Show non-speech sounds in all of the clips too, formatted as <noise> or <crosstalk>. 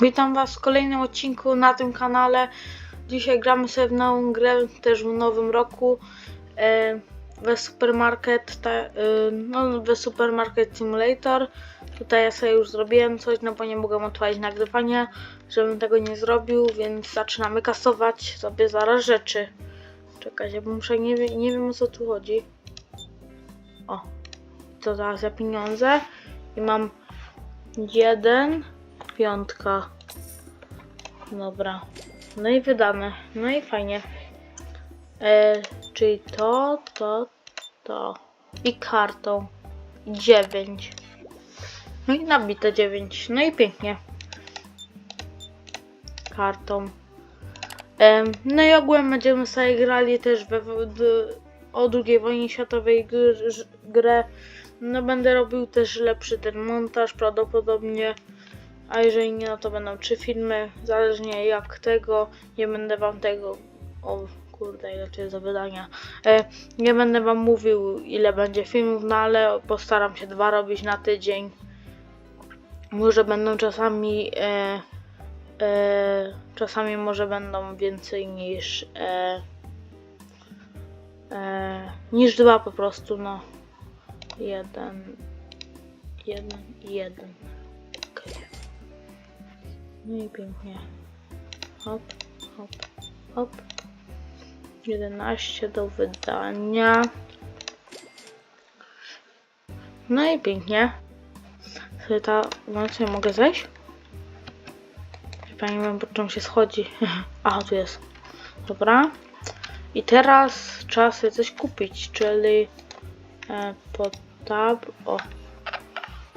Witam Was w kolejnym odcinku na tym kanale. Dzisiaj gramy sobie w nową grę, też w nowym roku. E, we Supermarket, ta, e, no we Supermarket Simulator. Tutaj ja sobie już zrobiłem coś, no bo nie mogłem odpalić nagrywania, żebym tego nie zrobił, więc zaczynamy kasować sobie zaraz rzeczy. Czekajcie, bo muszę, nie, wie- nie wiem o co tu chodzi. O, to teraz za pieniądze i mam jeden, piątka. Dobra. No i wydane. No i fajnie. E, czyli to, to, to. I kartą. dziewięć. No i nabite dziewięć. No i pięknie. Kartą. Em, no i ogółem będziemy sobie grali też we, o II wojnie światowej gr, grę. No będę robił też lepszy ten montaż prawdopodobnie. A jeżeli nie, no to będą trzy filmy, zależnie jak tego, nie będę wam tego, o kurde, ile to jest za wydania, e, nie będę wam mówił ile będzie filmów, no ale postaram się dwa robić na tydzień. Może będą czasami, e, e, czasami może będą więcej niż, e, e, niż dwa po prostu, no. Jeden, jeden, jeden. No i pięknie. Hop, hop, hop. 11 do wydania. No i pięknie. Sobie ta... Ja mogę zejść? Nie wiem, po czym się schodzi. <laughs> Aha, tu jest. Dobra. I teraz trzeba sobie coś kupić, czyli e, pod tab. O.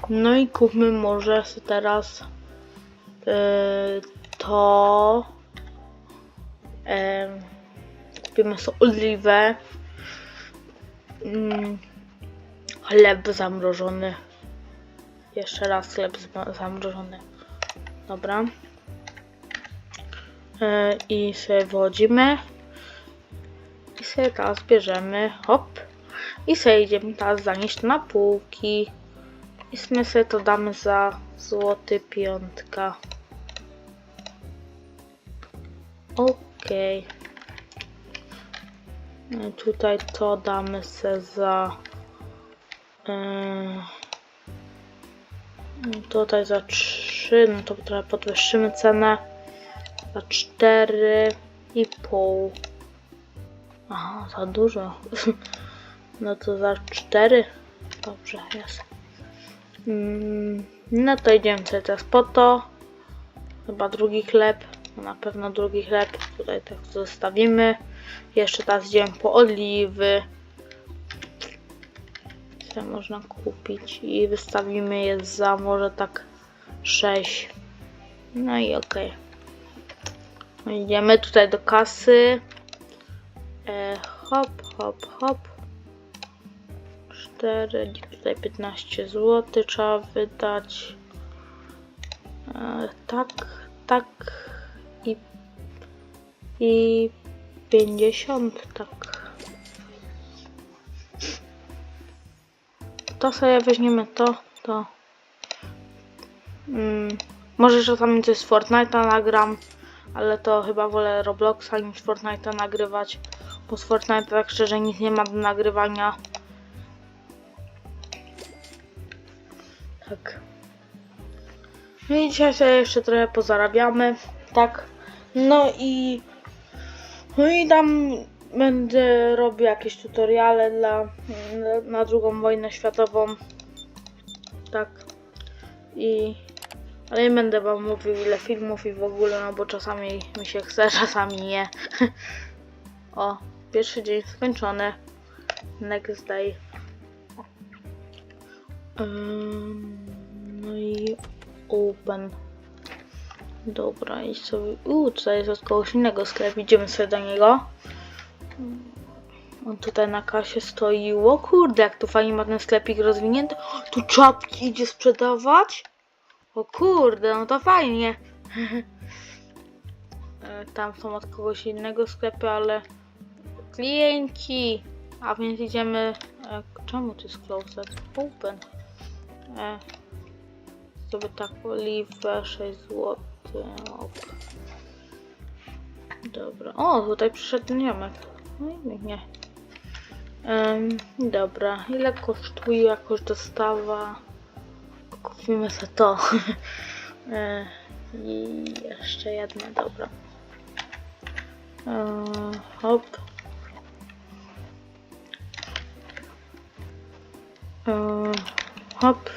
No i kupmy może teraz to em, kupimy sobie oliwę. Mm, chleb zamrożony. Jeszcze raz chleb zamrożony. Dobra. Yy, i sobie wchodzimy i sobie teraz bierzemy hop. I sobie idziemy teraz zanieść na półki. I sobie to damy za złoty piątka. Okej. E, Tutaj to damy se za... Yy, tutaj za 3, no to trochę podwyższymy cenę. Za 4,5. Aha, za dużo. <laughs> No to za 4. Dobrze, jest. Mm, No to idziemy sobie teraz po to. Chyba drugi chleb. Na pewno drugi chleb. Tutaj tak zostawimy. Jeszcze teraz idziemy po oliwy. Co można kupić. I wystawimy je za może tak 6. No i. No Idziemy tutaj do kasy. E, hop, hop, hop. 4, tutaj 15 zł trzeba wydać. E, tak, tak i 50, tak. To sobie weźmiemy to, to. Mm, może czasami coś z Fortnite'a nagram, ale to chyba wolę Robloxa niż Fortnite'a nagrywać, bo z Fortnite'a tak szczerze nic nie ma do nagrywania. Tak. No i dzisiaj sobie jeszcze trochę pozarabiamy. Tak. No i. No i tam będę robił jakieś tutoriale dla, na, drugą wojnę światową. Tak. I. Ale nie będę wam mówił ile filmów i w ogóle, no bo czasami mi się chce, <laughs> czasami nie. <laughs> o, pierwszy dzień skończony. Next day. Ym, No i open. Dobra, i sobie. Uuu, tutaj jest od kogoś innego sklep. Idziemy sobie do niego. On tutaj na kasie stoi. O kurde, jak tu fajnie ma ten sklepik rozwinięty. Tu czapki idzie sprzedawać. O kurde, no to fajnie. <laughs> E, Tam są od kogoś innego sklepy, ale klienci. A więc idziemy. E, czemu to jest closed? Open. E, sobie tak oliwę 6 zł. Ok. Dobra. O, tutaj przyszedł ten ziomek. No i nie. Em, dobra, ile kosztuje jakoś dostawa? Kupimy sobie to. <laughs> E, I jeszcze jedno, dobra. E, hop. E, hop.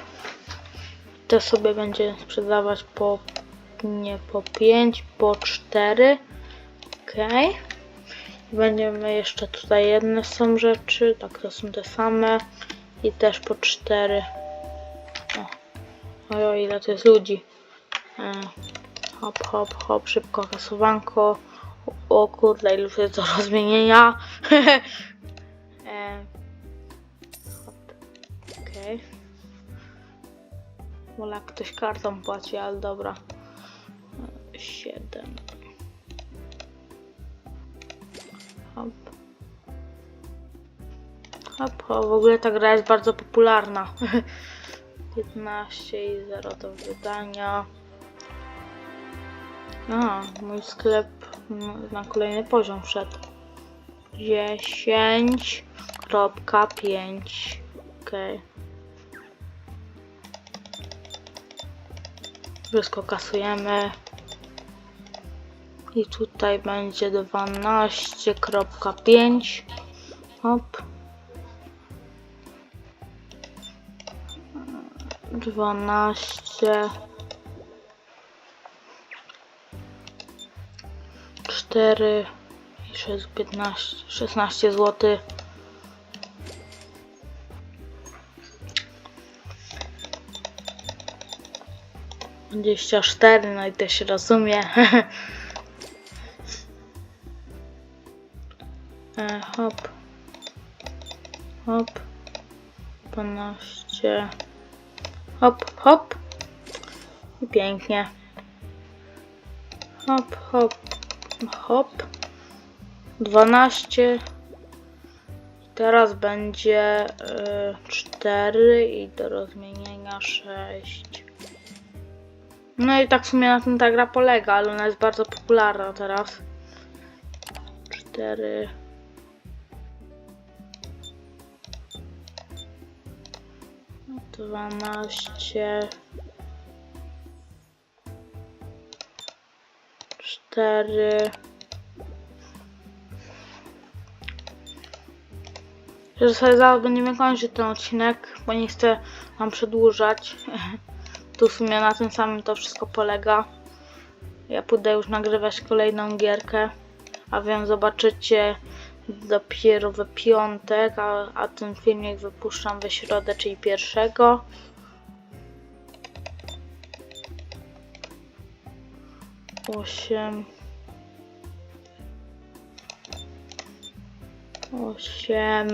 To sobie będzie sprzedawać po nie po 5, po 4. Okej. Będziemy jeszcze tutaj jedne są rzeczy, tak to są te same i też po 4. O, Ojo, ile to jest ludzi. E, hop, hop, hop, szybko kasowanko. O, o kurde, ile już jest do rozmienienia. <laughs> e. Okej. Wolę jak ktoś kartą płaci, ale dobra. 7. Hop. Hop. W ogóle ta gra jest bardzo popularna. <laughs> 15 i 0 do wydania. A, mój sklep na kolejny poziom wszedł. 10.5 Okej. Wszystko kasujemy. I tutaj będzie 12.5. Hop. 12 4 i 6, 15 16 zł. Dwadzieścia cztery, no i to się rozumie. <laughs> hop. Hop. 12. Hop, hop. I pięknie. Hop, hop, hop. 12. Teraz będzie y, 4 i do rozmienienia 6. No i tak w sumie na tym ta gra polega, ale ona jest bardzo popularna teraz. 4. Dwanaście. Cztery. Że sobie zaraz będziemy kończyć ten odcinek, bo nie chcę wam przedłużać. <laughs> Tu w sumie na tym samym to wszystko polega. Ja pójdę już nagrywać kolejną gierkę, a więc zobaczycie dopiero we piątek, a, a ten filmik wypuszczam we środę, czyli pierwszego. Osiem. Osiem.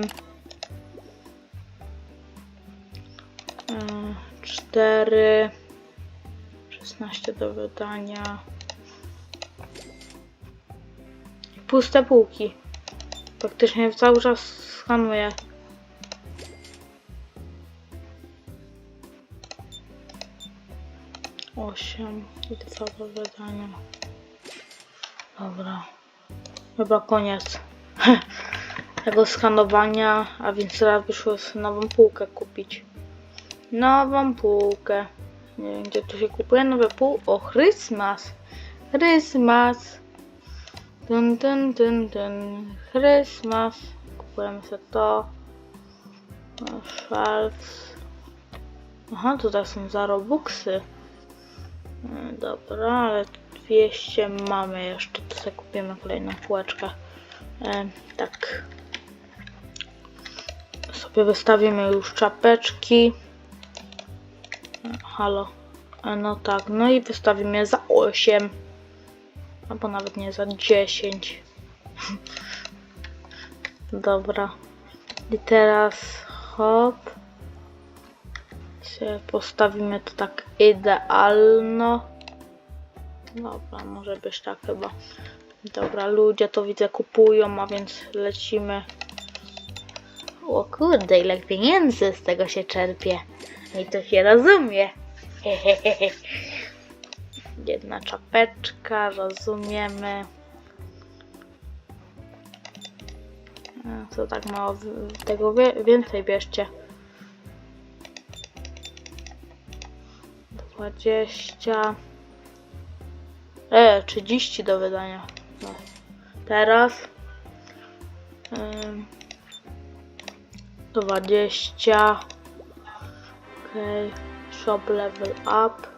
Mm, Cztery. Szesnaście do wydania. Puste półki. Praktycznie cały czas skanuję. Osiem i dwa do wydania. Dobra. Chyba koniec <laughs> tego skanowania, a więc teraz wyszło nową półkę kupić. Nową półkę. Nie wiem gdzie tu się kupuje nowe pół. O, Christmas. Christmas. Dun, dun, dun, dun. Christmas. Kupujemy sobie to. O, Schwarz. Aha, tutaj są za Robuxy. E, Dobra, ale 200 mamy jeszcze. To sobie kupimy kolejną półeczkę. E, tak. Sobie wystawimy już czapeczki. E, Halo. No tak, no i wystawimy za 8. Albo nawet nie za 10. Dobra. I teraz hop. Się postawimy to tak idealno. Dobra, może być tak chyba. Dobra, ludzie to widzę kupują, a więc lecimy. O kurde, ile pieniędzy z tego się czerpie. I to się rozumie. <laughs> Jedna czapeczka, rozumiemy. A, Co tak mało, tego więcej bierzcie. 20. E, 30 do wydania. No. Teraz. Ym, 20. Okej. Shop level up.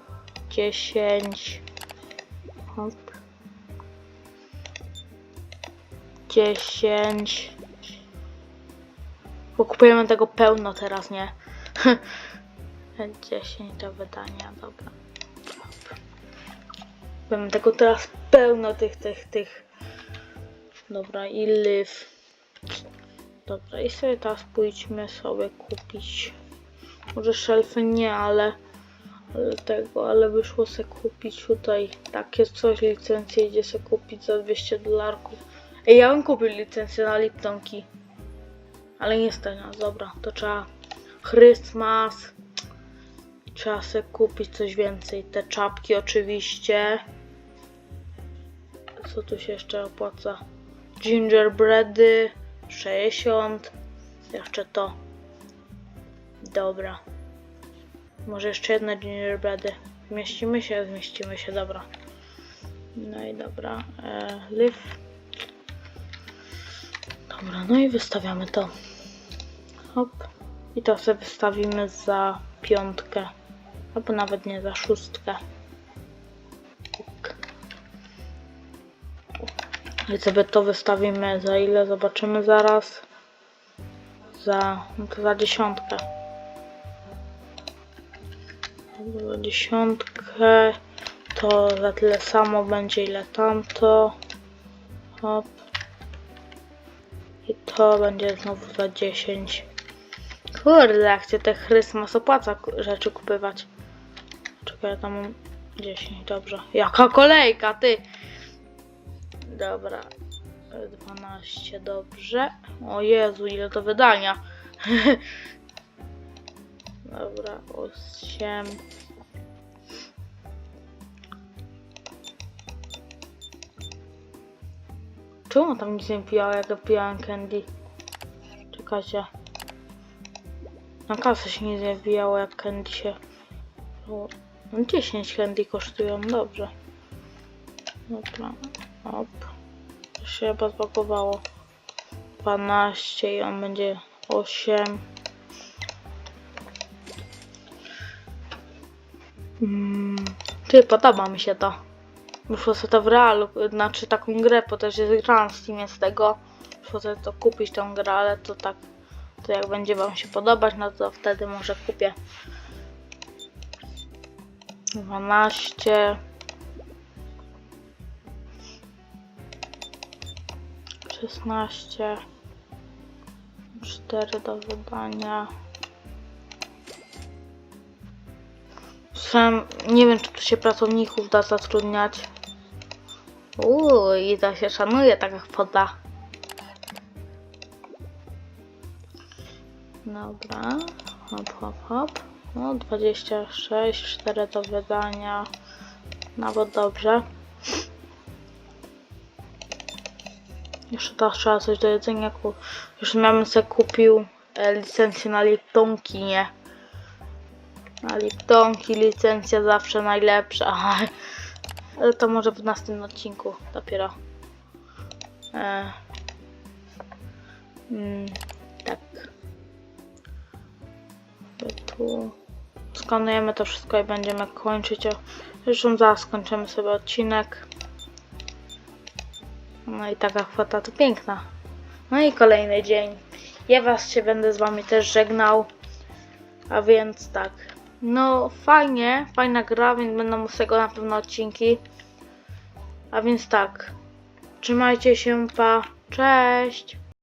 10. Hop. 10. Bo kupujemy tego pełno teraz, nie? <laughs> 10 do wydania, dobra. Mamy tego teraz pełno tych, tych, tych. Dobra, i live. Dobra, i sobie teraz pójdźmy sobie kupić. Może szelfy nie, ale tego, ale wyszło sobie kupić tutaj takie coś, licencję idzie sobie kupić za 200 dolarków. Ej, ja bym kupił licencję na Liptonki. Ale nie stać nas, dobra, to trzeba Christmas. Trzeba sobie kupić coś więcej. Te czapki oczywiście. Co tu się jeszcze opłaca? Gingerbready 60. Jeszcze to. Dobra. Może jeszcze jedne gingerbready. Zmieścimy się? Zmieścimy się, dobra. No i dobra. E, live. Dobra, no i wystawiamy to. Hop. I to sobie wystawimy za piątkę. Albo nawet nie za szóstkę. I sobie to wystawimy za ile? Zobaczymy zaraz. Za, no to za dziesiątkę. Dziesiątkę. To za tyle samo będzie ile tamto. Hop. I to będzie znowu za 10. Kurde, jak się te Christmas opłaca rzeczy kupywać. Czekaj, ja tam mam 10, dobrze. Jaka kolejka, ty! Dobra. 12, dobrze. O Jezu, ile to wydania. <laughs> Dobra, 8. Czemu tam nic nie pijała, jak ja pijałem candy? Czekajcie. Na kasę się nie wbijało, jak candy się... No 10 candy kosztują, dobrze. Dobra, op. To się chyba zbagowało. 12 i on będzie 8. Mm, ty, podoba mi się to. Muszę sobie to w realu, znaczy taką grę, bo też jest grałem w Steamie z tego. Muszę sobie to kupić tą grę, ale to tak, to jak będzie wam się podobać, no to wtedy może kupię. 12 16 4 do wydania Nie wiem, czy tu się pracowników da zatrudniać. Uuu, i to się szanuje taka kwota. Dobra, hop, hop, hop. No, 26, 4 do wydania. Nawet dobrze. Jeszcze teraz trzeba coś do jedzenia. Już miałem sobie kupił e, licencję na Liptonki, nie? Na Liptonki licencja zawsze najlepsza. <laughs> Ale to może w następnym odcinku dopiero. E, mm, tak. Tu skanujemy to wszystko i będziemy kończyć. Zresztą zaraz skończymy sobie odcinek. No i taka kwota to piękna. No i kolejny dzień. Ja was się będę z wami też żegnał. A więc tak. No fajnie, fajna gra, więc będą z tego na pewno odcinki. A więc tak. Trzymajcie się, pa. Cześć.